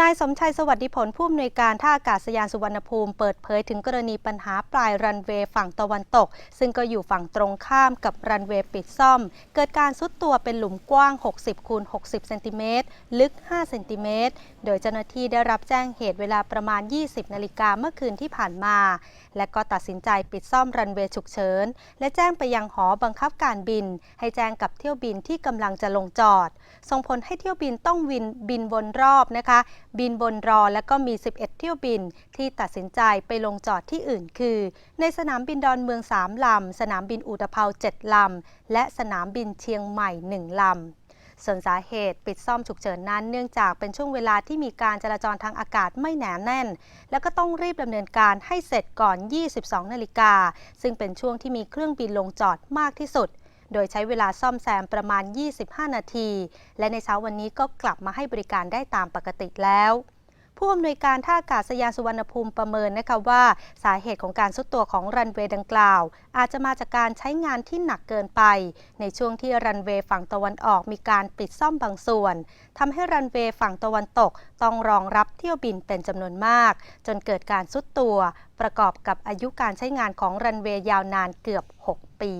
นายสมชัยสวัสดิผลผู้อำนวยการท่าอากาศยานสุวรรณภูมิเปิดเผยถึงกรณีปัญหาปลายรันเวย์ฝั่งตะวันตก ซึ่งก็อยู่ฝั่งตรงข้ามกับรันเวย์ปิดซ่อม เกิดการซุดตัวเป็นหลุมกว้าง 60 คูณ 60 เซนติเมตร ลึก 5 เซนติเมตร โดยเจ้าหน้าที่ได้รับแจ้งเหตุเวลาประมาณ 20 นาฬิกาเมื่อคืนที่ผ่านมา และก็ตัดสินใจปิดซ่อมรันเวย์ฉุกเฉิน และแจ้งไปยังหอบังคับการบิน ให้แจ้งกับเที่ยวบินที่กำลังจะลงจอด ส่งผลให้เที่ยวบินต้องวินบินวนรอบนะคะบินบนรอและก็มี 11 เที่ยวบินที่ตัดสินใจไปลงจอดที่อื่นคือ ในสนามบินดอนเมือง 3 ลำ สนามบินอุตภเปา7 ลำ และสนามบินเชียงใหม่ 1 ลำส่วนสาเหตุปิดซ่อมฉุกเฉินนั้น เนื่องจากเป็นช่วงเวลาที่มีการจราจรทางอากาศไม่หนาแน่น แล้วก็ต้องรีบดำเนินการให้เสร็จก่อน 22 นาฬิกา ซึ่งเป็นช่วงที่มีเครื่องบินลงจอดมากที่สุด โดยใช้เวลาซ่อมแซมประมาณ 25 นาที และในเช้าวันนี้ก็กลับมาให้บริการได้ตามปกติแล้วผู้อำนวยการท่าอากาศยานสุวรรณภูมิประเมินนะคะว่า สาเหตุของการซุดตัวของรันเวย์ดังกล่าว อาจจะมาจากการใช้งานที่หนักเกินไป ในช่วงที่รันเวย์ฝั่งตะวันออกมีการปิดซ่อมบางส่วนทำให้รันเวย์ฝั่งตะวันตกต้องรองรับเที่ยวบินเป็นจำนวนมาก จนเกิดการซุดตัว ประกอบกับอายุการใช้งานของรันเวย์ยาวนานเกือบ 6 ปี